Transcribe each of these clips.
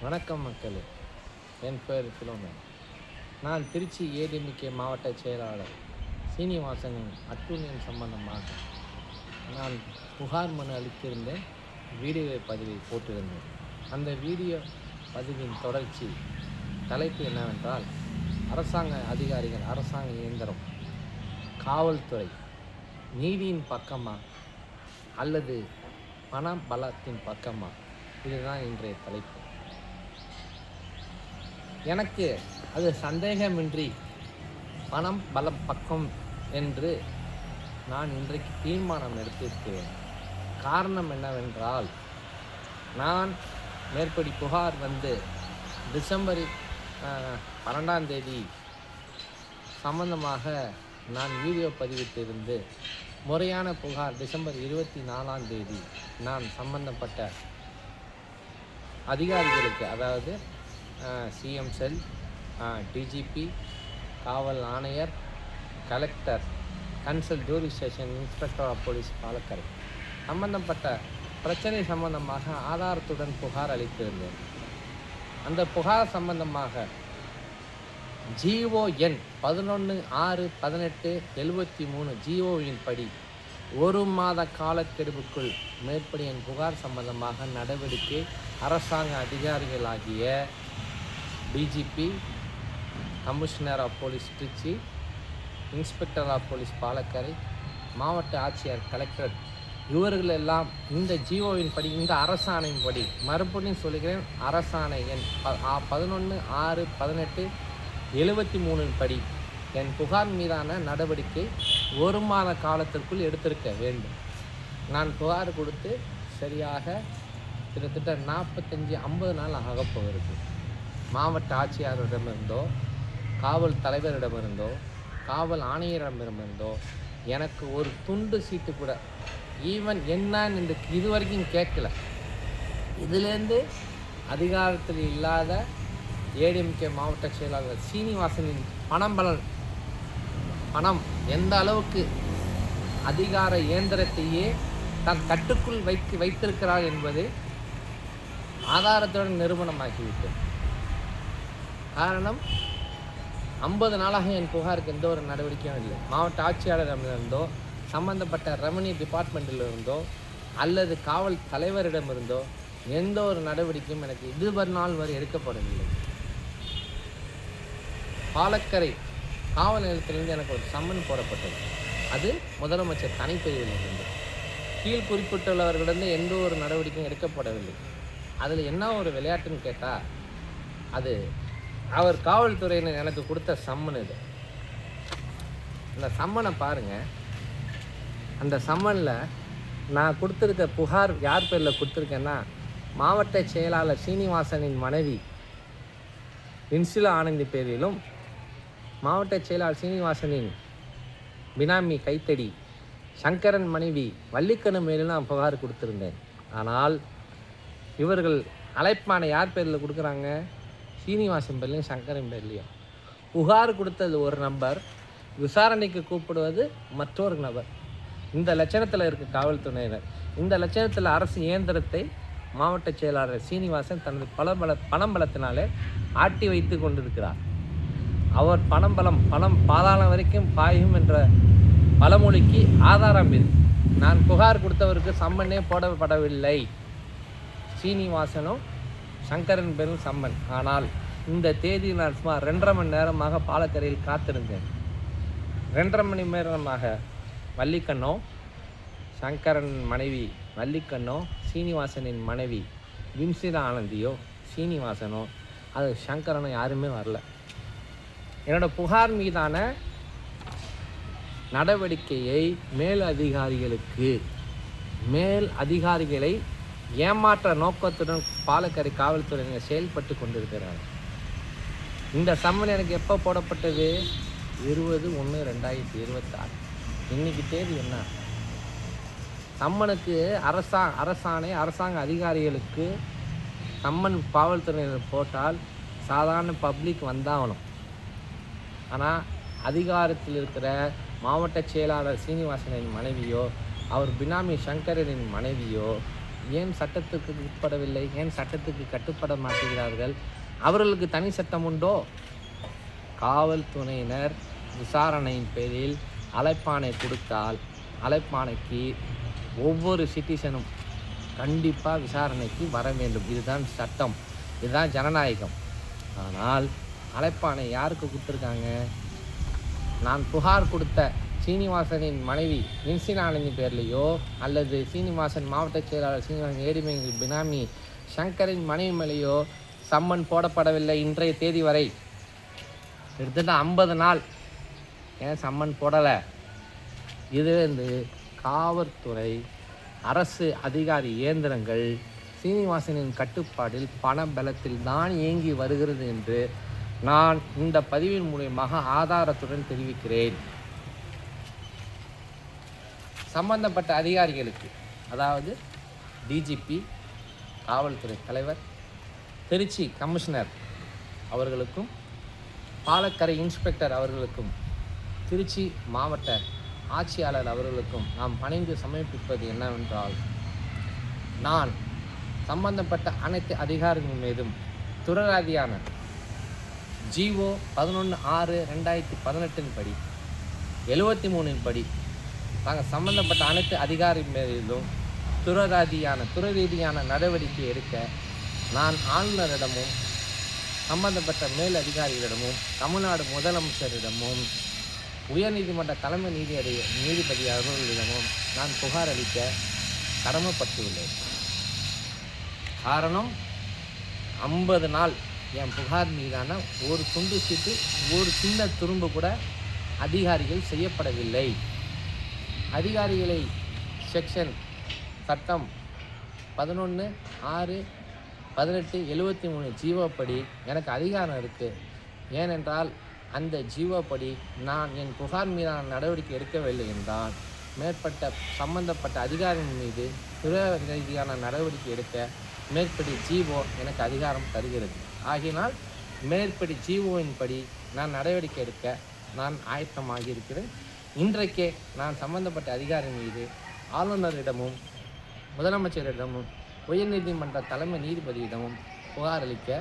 வணக்கம் மக்களே. என் பெயர் ஃபிலோமேன் நான் திருச்சி ஏடிஎம்கே மாவட்ட செயலாளர் சீனிவாசனின் அட்டூழியம் சம்பந்தமாக நான் புகார் மனு அளித்திருந்தேன். வீடியோ பதிவை போட்டிருந்தேன். அந்த வீடியோ பதிவின் தொடர்ச்சி தலைப்பு என்னவென்றால் அரசாங்க அதிகாரிகள் அரசாங்க இயந்திரம் காவல்துறை நீதியின் பக்கமா அல்லது பண பலத்தின் பக்கமா? இதுதான் இன்றைய தலைப்பு. எனக்கு அது சந்தேகமின்றி பணம் பலம் பக்கம் என்று நான் இன்றைக்கு தீர்மானம் எடுத்திருக்கிறேன். காரணம் என்னவென்றால் நான் மேற்படி புகார் வந்து டிசம்பர் பன்னெண்டாம் தேதி சம்பந்தமாக நான் வீடியோ பதிவிட்டிருந்து முறையான புகார் டிசம்பர் இருபத்தி நாலாம் தேதி நான் சம்பந்தப்பட்ட அதிகாரிகளுக்கு அதாவது சிஎம் செல் டிஜிபி காவல் ஆணையர் கலெக்டர் கன்சல் jury station inspector of police Palakkarai. சம்பந்தப்பட்ட பிரச்சனை சம்பந்தமாக ஆதாரத்துடன் புகார் அளித்திருந்தேன். அந்த புகார் சம்பந்தமாக ஜிஓ எண் பதினொன்று ஆறு பதினெட்டு எழுபத்தி மூணு ஜிஓவின் படி ஒரு மாத காலக்கெடுவுக்குள் மேற்படி என் புகார் சம்பந்தமாக நடவடிக்கை அரசாங்க அதிகாரிகளாகிய DGP commissioner of police Tiruchi inspector of police Palakkarai மாவட்ட ஆட்சியர் கலெக்டர் இவர்கள் எல்லாம் இந்த ஜிஓவின் படி இந்த அரசாணையின் படி மறுபடியும் சொல்லுகிறேன் அரசாணை எண் பதினொன்று ஆறு பதினெட்டு எழுபத்தி மூணின் படி என் புகார் மீதான நடவடிக்கை ஒரு மாத காலத்திற்குள் எடுத்திருக்க வேண்டும். நான் புகார் கொடுத்து சரியாக கிட்டத்தட்ட நாற்பத்தஞ்சு ஐம்பது நாள் ஆகப்போகிறது மாவட்ட ஆட்சியாளரிடமிருந்தோ காவல் தலைவரிடமிருந்தோ காவல் ஆணையரிடமிருந்தோ எனக்கு ஒரு துண்டு சீட்டு கூட ஈவன் என்னன்னு இந்த இது வரைக்கும் கேட்கல. இதுலேருந்து அதிகாரத்தில் இல்லாத ஏடிஎம்கே மாவட்ட செயலாளர் சீனிவாசனின் பணம் பலன் பணம் எந்த அளவுக்கு அதிகார இயந்திரத்தையே தன் கட்டுக்குள் வைத்து வைத்திருக்கிறார் என்பது ஆதாரத்துடன் நிறுவனமாகிவிட்டது காரணம் ஐம்பது நாளாக என் புகாருக்கு எந்த ஒரு நடவடிக்கையும் இல்லை. மாவட்ட ஆட்சியாளரிடமிருந்தோ சம்பந்தப்பட்ட ரெவன்யூ டிபார்ட்மெண்ட்டிலிருந்தோ அல்லது காவல் தலைவரிடமிருந்தோ எந்த ஒரு நடவடிக்கையும் எனக்கு இதுவரை நாள் வரை எடுக்கப்படவில்லை. பாலக்கரை காவல் நிலையத்திலிருந்து எனக்கு ஒரு சம்மன் போடப்பட்டது. அது முதலமைச்சர் தனிப்பிரிவிலிருந்து. கீழ் குறிப்பிட்டுள்ளவர்களிடம் எந்த ஒரு நடவடிக்கையும் எடுக்கப்படவில்லை. அதில் என்ன ஒரு விளையாட்டுன்னு கேட்டால் அது அவர் காவல்துறையினர் எனக்கு கொடுத்த சம்மன் இது. அந்த சம்மனை பாருங்கள் அந்த சம்மனில் நான் கொடுத்துருக்க புகார் யார் பேரில் கொடுத்துருக்கேன்னா மாவட்ட செயலாளர் சீனிவாசனின் மனைவி இன்சிலா ஆனந்தி பேரிலும் மாவட்ட செயலாளர் சீனிவாசனின் பினாமி கைத்தடி சங்கரன் மனைவி வள்ளிக்கணு மேலும் நான் புகார் கொடுத்துருந்தேன். ஆனால் இவர்கள் அழைப்பானை யார் பேரில் கொடுக்குறாங்க? சீனிவாசன் பிள்ளையும் சங்கரன் பிள்ளையும் புகார் கொடுத்தது ஒரு நபர் விசாரணைக்கு கூப்பிடுவது மற்றொரு நபர். இந்த லட்சணத்தில் இருக்க காவல்துறையினர். இந்த லட்சணத்தில் அரசு இயந்திரத்தை மாவட்ட செயலாளர் சீனிவாசன் தனது பலபல பணம் பலத்தினாலே ஆட்டி வைத்து கொண்டிருக்கிறார். அவர் பணம் பலம் பணம் பாதாளம் வரைக்கும் பாயும் என்ற பழமொழிக்கு ஆதாரம் இது. நான் புகார் கொடுத்தவருக்கு சம்மனே போடப்படவில்லை. சீனிவாசனும் சங்கரன் பெரும் சம்மன் ஆனால் இந்த தேதி நான் சுமார் ரெண்டரை மணி நேரமாக பாலக்கரையில் காத்திருந்தேன். ரெண்டரை மணி நேரமாக வள்ளிக்கண்ணோ சங்கரன் மனைவி வள்ளிக்கண்ணோ சீனிவாசனின் மனைவி விம்சிதா ஆனந்தியோ சீனிவாசனோ அது சங்கரனோ யாருமே வரல. என்னோடய புகார் மீதான நடவடிக்கையை மேல் அதிகாரிகளுக்கு மேல் அதிகாரிகளை ஏமாற்ற நோக்கத்துடன் பாலக்கரை காவல்துறையினர் செயல்பட்டு கொண்டிருக்கிறார் இந்த சம்மன் எனக்கு எப்போ போடப்பட்டது? இருபது ஒன்று ரெண்டாயிரத்தி இருபத்தாறு. இன்னைக்கு தேதி என்ன? சம்மனுக்கு அரசா அரசாணை அரசாங்க அதிகாரிகளுக்கு சம்மன் காவல்துறையினர் போட்டால் சாதாரண பப்ளிக் வந்தாகணும். ஆனால் அதிகாரத்தில் இருக்கிற மாவட்ட செயலாளர் சீனிவாசனின் மனைவியோ அவர் பினாமி சங்கரனின் மனைவியோ ஏன் சட்டத்துக்கு உட்படவில்லை? ஏன் சட்டத்துக்கு கட்டுப்பட மாட்டேங்கிறார்கள் அவர்களுக்கு தனி சட்டம் உண்டோ? காவல்துறையினர் விசாரணையின் பேரில் அழைப்பானை கொடுத்தால் அழைப்பானைக்கு ஒவ்வொரு சிட்டிசனும் கண்டிப்பாக விசாரணைக்கு வர வேண்டும். இதுதான் சட்டம். இதுதான் ஜனநாயகம். ஆனால் அழைப்பானை யாருக்கு கொடுத்துருக்காங்க? நான் புகார் கொடுத்த சீனிவாசனின் மனைவி வின்சினானந்தி பேர்லேயோ அல்லது சீனிவாசன் மாவட்ட செயலாளர் சீனிவாசன் ஏடிமைகள் பினாமி சங்கரின் மனைவி மேலேயோ சம்மன் போடப்படவில்லை இன்றைய தேதி வரை. கிட்டத்தட்ட ஐம்பது நாள் ஏன் சம்மன் போடலை? இது வந்து காவல்துறை அரசு அதிகாரி இயந்திரங்கள் சீனிவாசனின் கட்டுப்பாடில் பண பலத்தில் தான் இயங்கி வருகிறது என்று நான் இந்த பதிவின் மூலியமாக ஆதாரத்துடன் தெரிவிக்கிறேன். சம்பந்தப்பட்ட அதிகாரிகளுக்கு அதாவது டிஜிபி காவல்துறை தலைவர் திருச்சி கமிஷனர் அவர்களுக்கும் பாலக்கரை இன்ஸ்பெக்டர் அவர்களுக்கும் திருச்சி மாவட்ட ஆட்சியாளர் அவர்களுக்கும் நாம் பணிந்து சமர்ப்பிப்பது என்னவென்றால் நான் சம்பந்தப்பட்ட அனைத்து அதிகாரிகள் மீதும் துறராதியான ஜிஓ பதினொன்று ஆறு ரெண்டாயிரத்தி பதினெட்டின் படி எழுபத்தி மூணின் படி நாங்கள் சம்பந்தப்பட்ட அனைத்து அதிகாரி மீதிலும் துறராதியான துறரீதியான நடவடிக்கை எடுக்க நான் ஆளுநரிடமும் சம்பந்தப்பட்ட மேல் அதிகாரிகளிடமும் தமிழ்நாடு முதலமைச்சரிடமும் உயர்நீதிமன்ற தலைமை நீதிபதி நீதிபதி அவர்களிடமும் நான் புகார் அளிக்க கடமைப்பட்டுள்ளேன். காரணம் ஐம்பது நாள் என் புகார் மீதான ஒரு துண்டு சீட்டு ஒரு சின்ன துரும்பு கூட அதிகாரிகள் செய்யப்படவில்லை. அதிகாரிகளை செக்ஷன் சட்டம் பதினொன்று ஆறு பதினெட்டு எழுபத்தி மூணு ஜீவோப்படி எனக்கு அதிகாரம் இருக்குது ஏனென்றால் அந்த ஜீவோப்படி நான் என் புகார் மீதான நடவடிக்கை எடுக்கவில்லை என்றால் மேற்பட்ட சம்பந்தப்பட்ட அதிகாரியின் மீது துறை ரீதியான நடவடிக்கை எடுக்க மேற்படி ஜீவோ எனக்கு அதிகாரம் தருகிறது. ஆகினால் மேற்படி ஜீவோவின் படி நான் நடவடிக்கை எடுக்க நான் ஆயத்தமாகி இருக்கிறேன் இன்றைக்கே நான் சம்பந்தப்பட்ட அதிகாரி மீது ஆளுநரிடமும் முதலமைச்சரிடமும் உயர்நீதிமன்ற தலைமை நீதிபதியிடமும் புகார் அளிக்க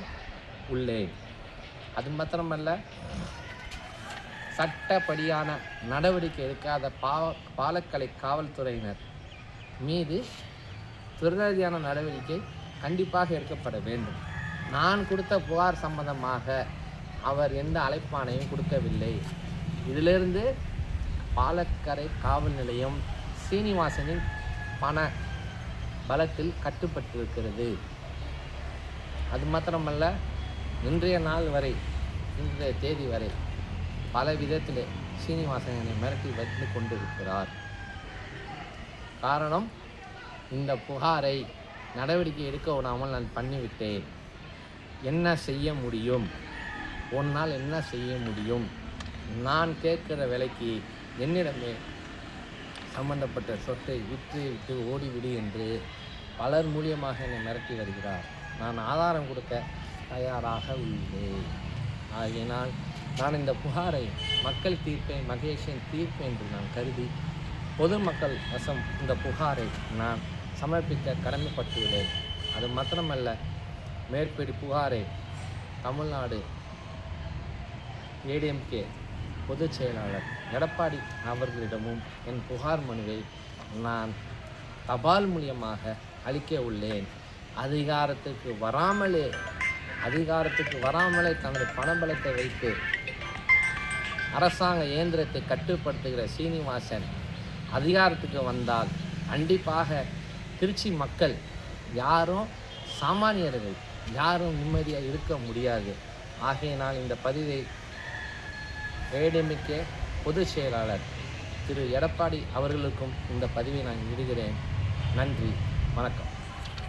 உள்ளேன். அது மாத்திரமல்ல சட்டப்படியான நடவடிக்கை எடுக்காத பா பாலக்கலை காவல்துறையினர் மீது துரிதரீதியான நடவடிக்கை கண்டிப்பாக எடுக்கப்பட வேண்டும். நான் கொடுத்த புகார் சம்பந்தமாக அவர் எந்த அழைப்பானையும் கொடுக்கவில்லை. இதிலிருந்து பாலக்கரை காவல் நிலையம் சீனிவாசனின் பண பலத்தில் கட்டுப்பட்டிருக்கிறது. அது மாத்திரமல்ல இன்றைய நாள் வரை இன்றைய தேதி வரை பல விதத்தில் சீனிவாசனை மிரட்டி வைத்து கொண்டிருக்கிறார். காரணம் இந்த புகாரை நடவடிக்கை எடுக்க விடாமல் நான் பண்ணிவிட்டேன். என்ன செய்ய முடியும்? உன்னால் என்ன செய்ய முடியும்? நான் கேட்கிற விலைக்கு என்னிடமே சம்பந்தப்பட்ட சொத்தை விற்று விட்டு ஓடிவிடு என்று பலர் மூலியமாக என்னை மிரட்டி வருகிறார். நான் ஆதாரம் கொடுக்க தயாராக உள்ளேன். ஆகையினால் நான் இந்த புகாரை மக்கள் தீர்ப்பை மகேஷின் தீர்ப்பு என்று நான் கருதி பொதுமக்கள் வசம் இந்த புகாரை நான் சமர்ப்பிக்க கடமைப்பட்டுள்ளேன். அது மாத்திரமல்ல மேற்படி புகாரை தமிழ்நாடு ஏடிஎம்கே பொதுச் செயலாளர் எடப்பாடி அவர்களிடமும் என் புகார் மனுவை நான் தபால் மூலியமாக அளிக்க உள்ளேன். அதிகாரத்துக்கு வராமலே அதிகாரத்துக்கு வராமலே தனது பணபலத்தை வைத்து அரசாங்க இயந்திரத்தை கட்டுப்படுத்துகிற சீனிவாசன் அதிகாரத்துக்கு வந்தால் கண்டிப்பாக திருச்சி மக்கள் யாரும் சாமானியர்கள் யாரும் நிம்மதியாக இருக்க முடியாது. ஆகையினால் இந்த பதிவை ஏடிஎம்கே பொதுச் செயலாளர் திரு எடப்பாடி அவர்களுக்கும் இந்த பதிவை நான் விடுகிறேன். நன்றி. வணக்கம்.